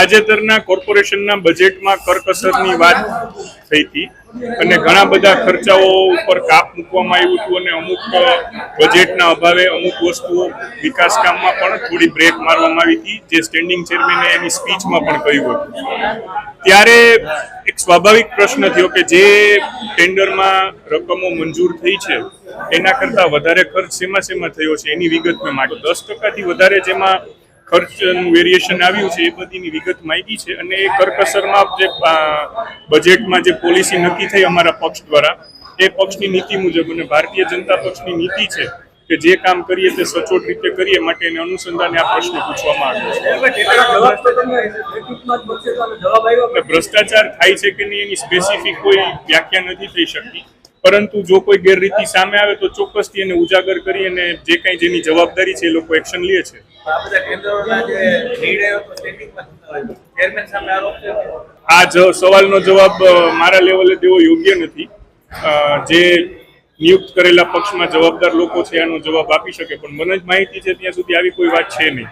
તાજેતરના કોર્પોરેશનના બજેટમાં કરકસરની વાત થઈ હતી અને ઘણા બધા ખર્ચાઓ ઉપર કાપ મૂકવામાં આવ્યું હતું અને અમુક બજેટના અભાવે અમુક વસ્તુઓ વિકાસ કામમાં પણ થોડી બ્રેક મારવામાં આવી હતી. જે સ્ટેન્ડિંગ ચેરમેને એની સ્પીચમાં પણ કહ્યું હતું. ત્યારે એક સ્વાભાવિક પ્રશ્ન થયો કે જે ટેન્ડરમાં રકમો મંજૂર થઈ છે, એના કરતાં વધારે ખર્ચ શેમાં શેમાં થયો છે એની વિગત મેં માંગો દસ ટકાથી વધારે જેમાં ખર્ચનું વેરિએશન આવ્યું છે, એ બધીની વિગત માંગી છે અને એ કરકસરમાં જે બજેટમાં જે પોલિસી નક્કી થઈ અમારા પક્ષ દ્વારા, એ પક્ષની નીતિ મુજબ અને ભારતીય જનતા પક્ષની નીતિ છે કે જે કામ કરીએ તે સચોટ રીતે કરીએ માટે એને અનુસંધાને આ પ્રશ્ન પૂછવામાં આવ્યો છે. ભ્રષ્ટાચાર થાય છે કે નહીં એની સ્પેસિફિક કોઈ વ્યાખ્યા નથી થઈ શકતી. પરંતુ જો કોઈ ગેરરીતિ સામે આવે તો ચોક્કસથી એને ઉજાગર કરી અને જે કાંઈ જેની જવાબદારી છે એ લોકો એક્શન લે છે. આ સવાલનો જવાબ મારા લેવલે દેવો યોગ્ય નથી. જે નિયુક્ત કરેલા પક્ષમાં જવાબદાર લોકો છે એનો જવાબ આપી શકે પણ મને જ માહિતી છે ત્યાં સુધી આવી કોઈ વાત છે નહીં.